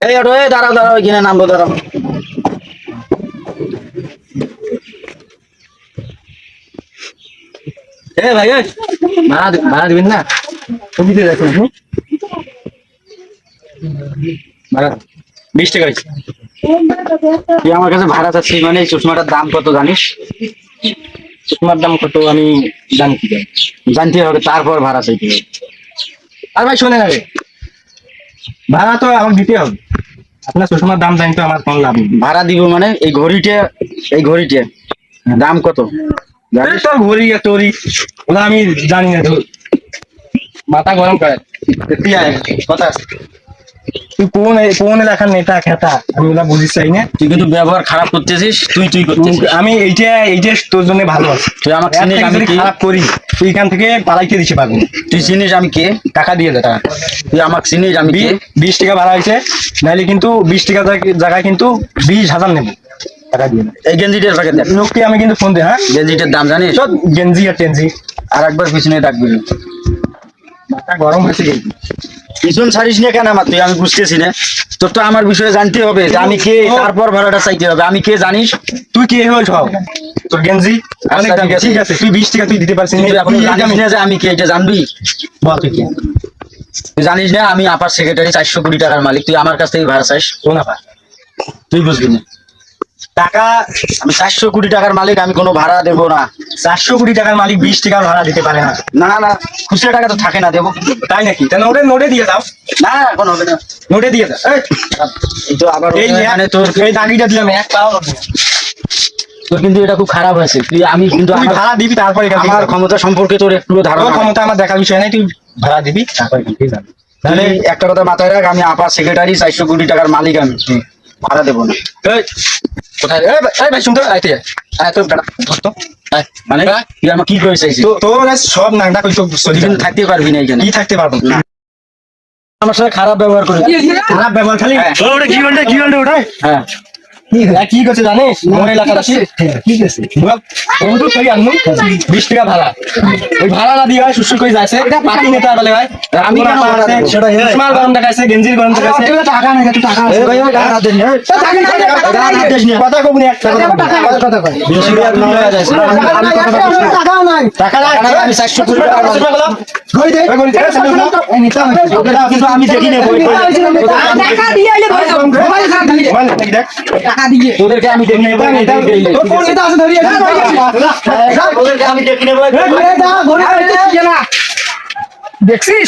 এই অটো, এই দাঁড়াও দাঁড়াও, এখানে নামবো, দাঁড়াও। ভাড়া ভাড়া না? ভাড়া, বিশ টাকা হয়েছে। আমার কাছে ভাড়া চাচ্ছিস মানে চশমাটার দাম কত জানিস? চশমার দাম কত আমি জানি জানতে হবে, তারপর ভাড়া চাইতে হবে। আর ভাই, শোনেন আরে ভাড়া তো আমাকে দিতে হবে। আপনার চশমার দাম জানি তো আমার কোনো লাভ নেই। ভাড়া দিব মানে এই ঘড়িটা এই ঘড়িটা। দাম কত? তোর ঘড়ি আর তোরই। ওগুলো আমি জানি না তো মাথা গরম করে। তুই আয়, কথা তুই কোন কোন এলাকার নেতা খেতা? আমি ওগুলা বুঝিস চাই না। তুই কিন্তু ব্যবহার খারাপ করতেছিস তুই তুই করতেছিস। আমি এইটা এইটা তোর জন্য ভালো। আছে তুই আমাকে খারাপ করি তুই এখান থেকে পালাইতে পারবি না। তুই চিনিস আমি কে? টাকা দিয়ে দে টাকা। তুই আমাকে চিনিস আমি কে? বিশ টাকা ভাড়া হয়েছে নাহলে কিন্তু বিশ টাকা জায়গা- জায়গায় কিন্তু বিশ হাজার নেব। টাকা দিয়ে এই গেঞ্জিটার প্যাকেট দেখ। লোককে আমি কিন্তু ফোন দিই হ্যাঁ? গেঞ্জিটার দাম জানিস? সব গেঞ্জি আর টেঞ্জি। আর একবার পিছনে ডাকবি মাথা গরম হয়েছে কিন্তু পিছন ছাড়িস না কেন আমার? তুই আমি বুঝতেছি না। তোর তো আমার বিষয়ে জানতে হবে যে আমি কে তারপর ভাড়াটা চাইতে হবে। আমি কে জানিস? তুই কে হল সব তোর গেঞ্জি অনেক দাম। ঠিক আছে। তুই বিশ টাকা তুই দিতে পারছিস আমি কে এটা জানবি? বল তুই কে। তুই জানিস না আমি আপার সেক্রেটারি চারশো কোটি টাকার মালিক। তুই আমার কাছ থেকে ভাড়া চাইস কোন আপা তুই বুঝবি না। টাকা আমি চারশো কোটি টাকার মালিক আমি কোনো ভাড়া দেবো না। চারশো কোটি টাকার মালিক বিশ টাকা ভাড়া দিতে পারে না। না না খুচরা টাকা তো থাকে না দেবো। তাই নাকি? তা নোটে নোটে দিয়ে দাও। না এখন হবে না। নোটে দিয়ে দাও। এই, তো আবার এই মানে তোর এই দাগিটা দিলাম এক পাও। তোর কিন্তু এটা খুব খারাপ হয়েছে। তুই আমি কিন্তু তুই ভাড়া দিবি তারপরে আমার ক্ষমতা সম্পর্কে তোর একটু ধারণা ক্ষমতা আমার দেখার বিষয় নাই তুই ভাড়া দিবি। তারপরে তাহলে একটা কথা মাথায় রাখ আমি আপার সেক্রেটারি চারশো কোটি টাকার মালিক আমি। ভাড়া দেবো না। কোথায়? ভাই- শুনতে আইতে আয়। মানে তুই আমার কি করে চাইছিস? তোর সব নাংটা থাকতে পারবি না এখানে। কি থাকতে পারব? না। আমার সাথে খারাপ ব্যবহার করে খারাপ ব্যবহার খালি? হ্যাঁ। ওটা কি ঘণ্টা কি ওটাই হ্যাঁ। কি করছে জানিস? মোর এলাকার আছি ঠিক আছে বন্ধু তুই আনু বিশ টাকা ভাড়া। ওই ভাড়া না দিয়ে হয় করে নেতা বলে ভাই আমি? সেটা গরম দেখাইছে গেঞ্জির গরম দেখাইছে। টাকা টাকা ভাই, টাকা। কথা কবনি একটা কথা কয় বেশি করে আপনি যাচ্ছে। টাকা নাই টাকা না, আমি কই দে। আমি দেখি না টাকা দিয়ে আইলে ভয় মোবাইল নাকি দেখ টাকা দিয়ে তোদেরকে আমি দেখি না বই করে। তোর কোন নেতা আছে ধরিয়ে তোদেরকে আমি দেখি না বই করে। ঘরে আইতে কি না দেখছিস